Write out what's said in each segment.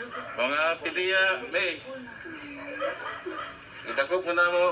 Mga piliya, May. Idakop mo na mo.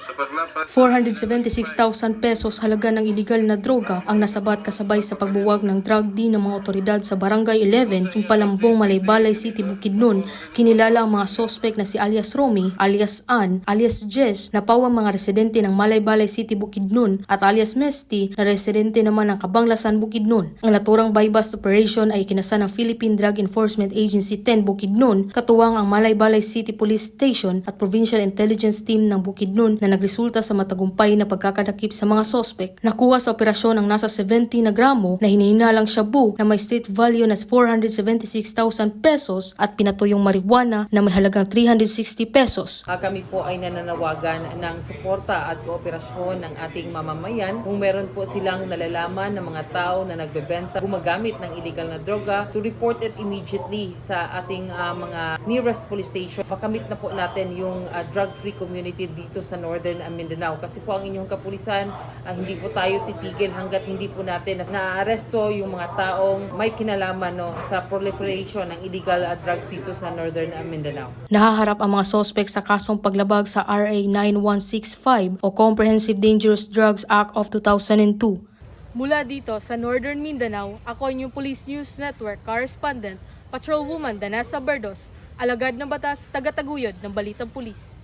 476,000 pesos halaga ng iligal na droga ang nasabat kasabay sa pagbuwag ng drug deal ng mga otoridad sa Barangay 11 ng Palambong, Malaybalay City, Bukidnon. Kinilala ang mga sospek na si alias Romy, alias Ann, alias Jess na pawang mga residente ng Malaybalay City, Bukidnon at alias Mesty na residente naman ng Kabanglasan, Bukidnon. Ang naturang buy-bust operation ay kinasa ng Philippine Drug Enforcement Agency 10 Bukidnon, katuwang ang Malaybalay City Police Station at Provincial Intelligence Team ng Bukidnon na nagresulta sa matagumpay na pagkakadakip sa mga sospek. Nakuha sa operasyon ang nasa 70 na gramo na hinihinalang shabu na may street value na 476,000 pesos at pinatuyong marijuana na may halagang 360 pesos. Ah, kami po ay nananawagan ng suporta at kooperasyon ng ating mamamayan kung meron po silang nalalaman ng mga tao na nagbebenta, gumagamit ng illegal na droga, to report it immediately sa ating ah, mga nearest police station. Pakamit na po natin yung ah, drug-free community dito sa Northern ah, Mindanao. Kasi po ang inyong kapulisan, ah, hindi po tayo titigil hanggat hindi po natin na-aresto yung mga taong may kinalaman no, sa proliferation ng illegal ah, drugs dito sa Northern Mindanao. Nahaharap ang mga sospek sa kasong paglabag sa RA 9165 o Comprehensive Dangerous Drugs Act of 2002. Mula dito sa Northern Mindanao, ako inyong Police News Network correspondent, Patrolwoman Danasa Berdos, alagad ng batas, taga-taguyod ng Balitang Pulis.